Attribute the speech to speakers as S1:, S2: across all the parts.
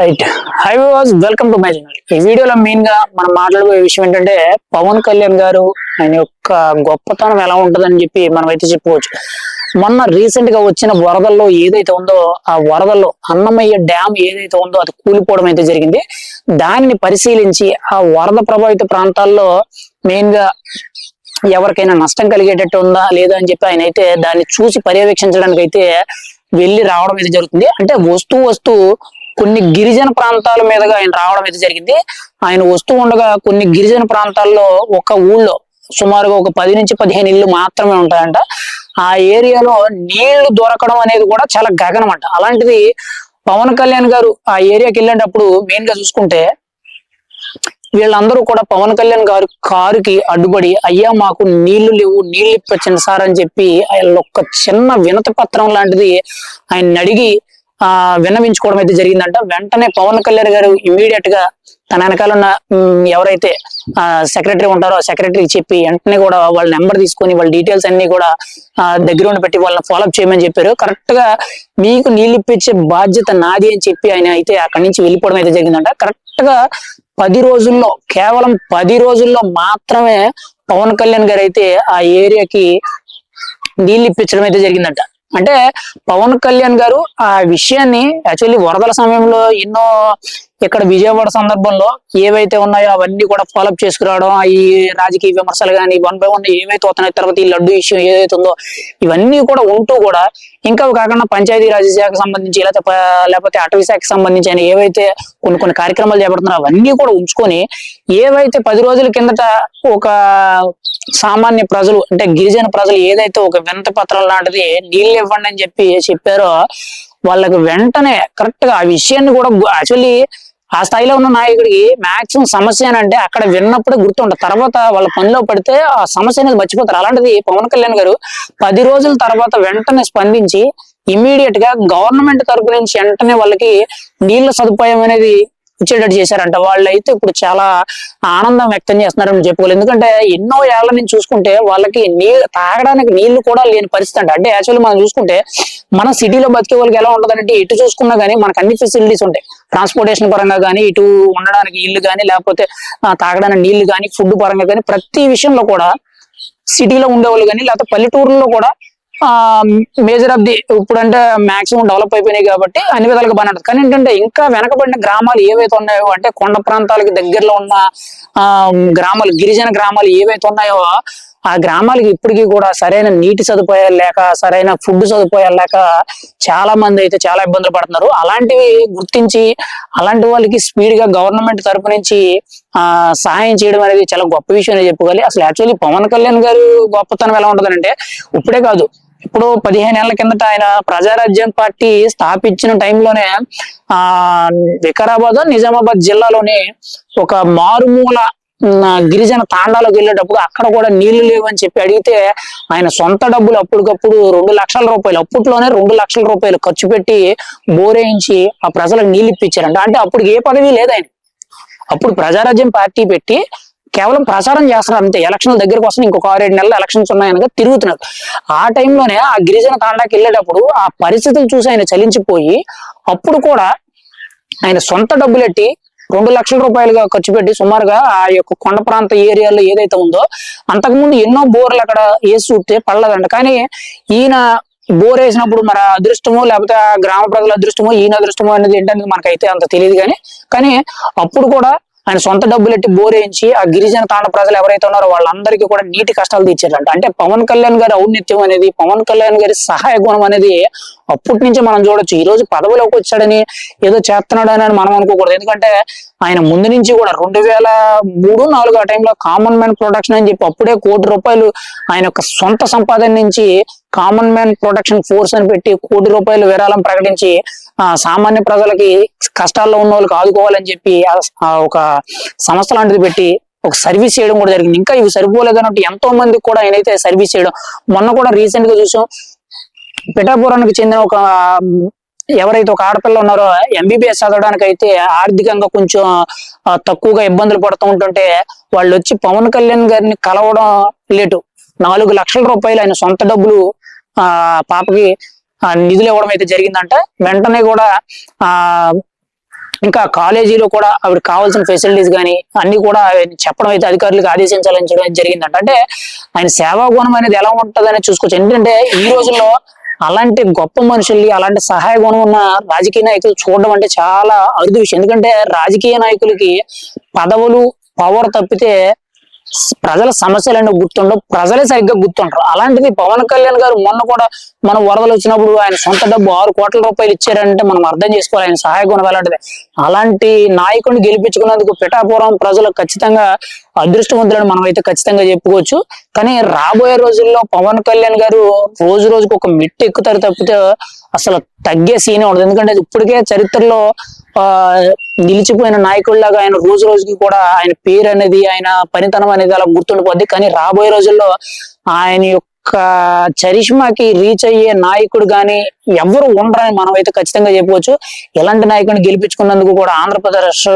S1: Right hi was welcome to my channel ఈ వీడియోలో మెయిన్గా మనం మాట్లాడబోయే విషయం ఏంటంటే పవన్ కళ్యాణ్ గారు ఆయన యొక్క గొప్పతనం ఎలా ఉంటుందని చెప్పి మనం అయితే చెప్పుకోవచ్చు. మొన్న రీసెంట్గా వచ్చిన వరదల్లో ఏదైతే ఉందో ఆ వరదల్లో అన్నమయ్య డ్యామ్ ఏదైతే ఉందో అది కూలిపోవడం అయితే జరిగింది. దానిని పరిశీలించి ఆ వరద ప్రభావిత ప్రాంతాల్లో మెయిన్గా ఎవరికైనా నష్టం కలిగేటట్టు ఉందా లేదా అని చెప్పి ఆయన అయితే దాన్ని చూసి పర్యవేక్షించడానికి అయితే వెళ్ళి రావడం అయితే జరుగుతుంది. అంటే వస్తూ వస్తూ కొన్ని గిరిజన ప్రాంతాల మీదుగా ఆయన రావడం అయితే జరిగింది. ఆయన వస్తూ ఉండగా కొన్ని గిరిజన ప్రాంతాల్లో ఒక ఊళ్ళో సుమారుగా ఒక పది నుంచి పదిహేను ఇల్లు మాత్రమే ఉంటాయంట. ఆ ఏరియాలో నీళ్ళు దొరకడం అనేది కూడా చాలా గగనం అంట. అలాంటిది పవన్ కళ్యాణ్ గారు ఆ ఏరియాకి వెళ్ళేటప్పుడు మెయిన్గా చూసుకుంటే వీళ్ళందరూ కూడా పవన్ కళ్యాణ్ గారు కారుకి అడ్డుపడి అయ్యా మాకు నీళ్ళు లేవు నీళ్ళు ఇప్పించండి సార్ అని చెప్పి ఆయన ఒక చిన్న వినతి పత్రం లాంటిది ఆయన అడిగి ఆ విన్నవించుకోవడం అయితే జరిగిందంట. వెంటనే పవన్ కళ్యాణ్ గారు ఇమీడియట్గా తన వెనకాల ఉన్న ఎవరైతే ఆ సెక్రటరీ ఉంటారో సెక్రటరీకి చెప్పి వెంటనే కూడా వాళ్ళ నెంబర్ తీసుకొని వాళ్ళ డీటెయిల్స్ అన్ని కూడా ఆ, దగ్గర ఉండి పెట్టి వాళ్ళని ఫాలోఅప్ చేయమని చెప్పారు. కరెక్ట్గా మీకు నీళ్ళు ఇప్పించే బాధ్యత నాది అని చెప్పి ఆయన అయితే అక్కడి నుంచి వెళ్ళిపోవడం అయితే జరిగిందంట. కరెక్ట్గా పది రోజుల్లో కేవలం పది రోజుల్లో మాత్రమే పవన్ కళ్యాణ్ గారు అయితే ఆ ఏరియాకి నీళ్ళు ఇప్పించడం అయితే జరిగిందంట. అంటే పవన్ కళ్యాణ్ గారు ఆ విషయాన్ని యాక్చువల్లీ వరదల సమయంలో ఎన్నో ఇక్కడ విజయవాడ సందర్భంలో ఏవైతే ఉన్నాయో అవన్నీ కూడా ఫాలోఅప్ చేసుకురావడం ఈ రాజకీయ విమర్శలు కానీ వన్ బై వన్ ఏవైతే అవుతున్నాయి తర్వాత ఈ లడ్డు ఇష్యూ ఏదైతే ఉందో ఇవన్నీ కూడా ఉంటూ కూడా ఇంకా కాకుండా పంచాయతీ రాజ్ శాఖకు సంబంధించి లేకపోతే లేకపోతే అటవీ శాఖకు సంబంధించి అని ఏవైతే కొన్ని కొన్ని కార్యక్రమాలు చేపడుతున్నారో అవన్నీ కూడా ఉంచుకొని ఏవైతే పది రోజుల కిందట ఒక సామాన్య ప్రజలు అంటే గిరిజన ప్రజలు ఏదైతే ఒక వినత పత్రం లాంటిది నీళ్ళు ఇవ్వండి అని చెప్పి చెప్పారో వాళ్ళకి వెంటనే కరెక్ట్గా ఆ విషయాన్ని కూడా యాక్చువల్లీ ఆ స్థాయిలో ఉన్న నాయకుడికి మాక్సిమం సమస్య అని అంటే అక్కడ విన్నప్పుడే గుర్తుంటది. తర్వాత వాళ్ళ పనిలో పడితే ఆ సమస్య అనేది మర్చిపోతారు. అలాంటిది పవన్ కళ్యాణ్ గారు పది రోజుల తర్వాత వెంటనే స్పందించి ఇమీడియట్గా గవర్నమెంట్ తరపు నుంచి వెంటనే వాళ్ళకి నీళ్ళ సదుపాయం అనేది వచ్చేటట్టు చేశారంట. వాళ్ళు అయితే ఇప్పుడు చాలా ఆనందం వ్యక్తం చేస్తున్నారని చెప్పుకోవాలి. ఎందుకంటే ఎన్నో ఏళ్ళ నుంచి చూసుకుంటే వాళ్ళకి నీళ్ళు తాగడానికి నీళ్ళు కూడా లేని పరిస్థితి అంట. అంటే యాక్చువల్లీ మనం చూసుకుంటే మన సిటీలో బతికే వాళ్ళకి ఎలా ఉంటుందంటే ఇటు చూసుకున్నా గానీ మనకు అన్ని ఫెసిలిటీస్ ఉంటాయి. ట్రాన్స్పోర్టేషన్ పరంగా కానీ ఇటు ఉండడానికి ఇల్లు కానీ లేకపోతే తాగడానికి నీళ్ళు కానీ ఫుడ్ పరంగా కానీ ప్రతి విషయంలో కూడా సిటీలో ఉండేవాళ్ళు కానీ లేకపోతే పల్లెటూరులో కూడా మేజర్ ఆఫ్ ది ఇప్పుడంటే మాక్సిమం డెవలప్ అయిపోయినాయి కాబట్టి అన్ని విధాలుగా బాగానే ఉంటుంది. కానీ ఏంటంటే ఇంకా వెనకబడిన గ్రామాలు ఏవైతే ఉన్నాయో అంటే కొండ ప్రాంతాలకు దగ్గరలో ఉన్న ఆ గ్రామాలు గిరిజన గ్రామాలు ఏవైతే ఉన్నాయో ఆ గ్రామాలకి ఇప్పటికీ కూడా సరైన నీటి సదుపాయాలు లేక సరైన ఫుడ్ సదుపాయాలు లేక చాలా మంది అయితే చాలా ఇబ్బందులు పడుతున్నారు. అలాంటివి గుర్తించి అలాంటి వాళ్ళకి స్పీడ్గా గవర్నమెంట్ తరపు నుంచి ఆ సహాయం చేయడం అనేది చాలా గొప్ప విషయం అని చెప్పుకోవాలి. అసలు యాక్చువల్లీ పవన్ కళ్యాణ్ గారు గొప్పతనం ఎలా ఉంటుందంటే ఇప్పుడే కాదు ఇప్పుడు పదిహేను ఏళ్ళ కిందట ఆయన ప్రజారాజ్యం పార్టీ స్థాపించిన టైంలోనే ఆ వికారాబాద్ నిజామాబాద్ జిల్లాలోని ఒక మారుమూల గిరిజన తాండాలోకి వెళ్ళేటప్పుడు అక్కడ కూడా నీళ్ళు లేవని చెప్పి అడిగితే ఆయన సొంత డబ్బులు అప్పటికప్పుడు రెండు లక్షల రూపాయలు అప్పట్లోనే రెండు లక్షల రూపాయలు ఖర్చు పెట్టి బోరేయించి ఆ ప్రజలకు నీళ్ళు ఇప్పించారంట. అంటే అప్పుడు ఏ పదవి లేదు ఆయన. అప్పుడు ప్రజారాజ్యం పార్టీ పెట్టి కేవలం ప్రచారం చేస్తున్నారు అంతే. ఎలక్షన్ల దగ్గరకు వస్తుంది ఇంకొక ఆరేడు నెలలు ఎలక్షన్స్ ఉన్నాయనగా తిరుగుతున్నారు. ఆ టైంలోనే ఆ గిరిజన తాండాకి వెళ్ళేటప్పుడు ఆ పరిస్థితులు చూసి ఆయన చలించిపోయి అప్పుడు కూడా ఆయన సొంత డబ్బులెట్టి రెండు లక్షల రూపాయలుగా ఖర్చు పెట్టి సుమారుగా ఆ యొక్క కొండ ప్రాంత ఏరియాలో ఏదైతే ఉందో అంతకుముందు ఎన్నో బోర్లు అక్కడ వేసి చూస్తే పడలేదంట కానీ ఈయన బోర్ వేసినప్పుడు మన అదృష్టమో లేకపోతే ఆ గ్రామ ప్రజల అదృష్టమో ఈయన అదృష్టమో అనేది ఏంటనేది మనకైతే అంత తెలియదు కానీ కానీ అప్పుడు కూడా ఆయన సొంత డబ్బులు ఎట్టి బోరేయించి ఆ గిరిజన తాండ ప్రజలు ఎవరైతే ఉన్నారో వాళ్ళందరికీ కూడా నీటి కష్టాలు తీర్చారంట. అంటే పవన్ కళ్యాణ్ గారి ఔన్నత్యం అనేది పవన్ కళ్యాణ్ గారి సహాయ గుణం అనేది అప్పటి నుంచి మనం చూడొచ్చు. ఈ రోజు పదవిలోకి వచ్చాడని ఏదో చేస్తున్నాడు అని మనం అనుకోకూడదు. ఎందుకంటే ఆయన ముందు నుంచి కూడా రెండు వేల మూడు నాలుగు ఆ టైంలో కామన్ మ్యాన్ ప్రొడక్షన్ అని చెప్పి అప్పుడే కోటి రూపాయలు ఆయన యొక్క సొంత సంపాదన నుంచి కామన్ మ్యాన్ ప్రొటెక్షన్ ఫోర్స్ అని పెట్టి కోటి రూపాయలు విరాళం ప్రకటించి ఆ సామాన్య ప్రజలకి కష్టాల్లో ఉన్న వాళ్ళకి ఆదుకోవాలని చెప్పి ఒక సంస్థ లాంటిది పెట్టి ఒక సర్వీస్ చేయడం కూడా జరిగింది. ఇంకా ఇవి సరిపోలేదు అన్నట్టు ఎంతో మందికి కూడా ఆయన అయితే సర్వీస్ చేయడం మొన్న కూడా రీసెంట్గా చూసాం. పిఠాపురానికి చెందిన ఒక ఎవరైతే ఒక ఆడపిల్ల ఉన్నారో ఎంబీబీఎస్ చదవడానికి అయితే ఆర్థికంగా కొంచెం తక్కువగా ఇబ్బందులు పడుతూ ఉంటుంటే వాళ్ళు వచ్చి పవన్ కళ్యాణ్ గారిని కలవడం లేటు. నాలుగు లక్షల రూపాయలు ఆయన సొంత డబ్బులు ఆ పాపకి నిధులు ఇవ్వడం అయితే జరిగిందంట. వెంటనే కూడా ఆ ఇంకా కాలేజీలో కూడా ఆవిడ కావాల్సిన ఫెసిలిటీస్ కానీ అన్ని కూడా చెప్పడం అయితే అధికారులకు ఆదేశించాలని చెప్పడం జరిగిందంట. అంటే ఆయన సేవా గుణం అనేది ఎలా ఉంటుందని చూసుకోవచ్చు. ఎందుకంటే ఈ రోజుల్లో అలాంటి గొప్ప మనుషుల్ని అలాంటి సహాయ గుణం ఉన్న రాజకీయ నాయకులు చూడడం అంటే చాలా అరుదు విషయం. ఎందుకంటే రాజకీయ నాయకులకి పదవులు పవర్ తప్పితే ప్రజల సమస్యలన్నీ గుర్తుండవు. ప్రజలే సరిగ్గా గుర్తుంటారు అలాంటిది పవన్ కళ్యాణ్ గారు మొన్న కూడా మన వరదలు వచ్చినప్పుడు ఆయన సొంత డబ్బు ఆరు కోట్ల రూపాయలు ఇచ్చారంటే మనం అర్థం చేసుకోవాలి. ఆయన సహాయ గుణం అలాంటి నాయకుడిని గెలిపించుకున్నందుకు పిఠాపురం ప్రజలు ఖచ్చితంగా అదృష్టవంతులని మనం అయితే ఖచ్చితంగా చెప్పుకోవచ్చు. కానీ రాబోయే రోజుల్లో పవన్ కళ్యాణ్ గారు రోజు రోజుకు ఒక మెట్టు ఎక్కుతారు తప్పితే అసలు తగ్గే సీనే ఉండదు. ఎందుకంటే ఇప్పటికే చరిత్రలో ఆ నిలిచిపోయిన నాయకుల్లాగా ఆయన రోజు రోజుకి కూడా ఆయన పేరు అనేది ఆయన పనితనం అనేది అలా గుర్తుండిపోద్ది. కానీ రాబోయే రోజుల్లో ఆయన యొక్క చరిష్మాకి రీచ్ అయ్యే నాయకుడు గాని ఎవరు ఉండరని మనం అయితే ఖచ్చితంగా చెప్పవచ్చు ఇలాంటి నాయకుడిని గెలిపించుకున్నందుకు కూడా ఆంధ్రప్రదేశ్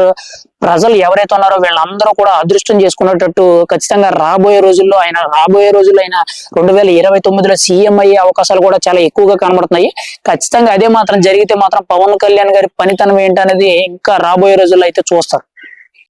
S1: ప్రజలు ఎవరైతే ఉన్నారో వీళ్ళందరూ కూడా అదృష్టం చేసుకునేటట్టు ఖచ్చితంగా రాబోయే రోజుల్లో ఆయన రాబోయే రోజుల్లో ఆయన రెండు వేల ఇరవై తొమ్మిదిలో సీఎం అయ్యే అవకాశాలు కూడా చాలా ఎక్కువగా కనబడుతున్నాయి. ఖచ్చితంగా అదే మాత్రం జరిగితే మాత్రం పవన్ కళ్యాణ్ గారి పనితనం ఏంటనేది ఇంకా రాబోయే రోజుల్లో అయితే చూస్తారు.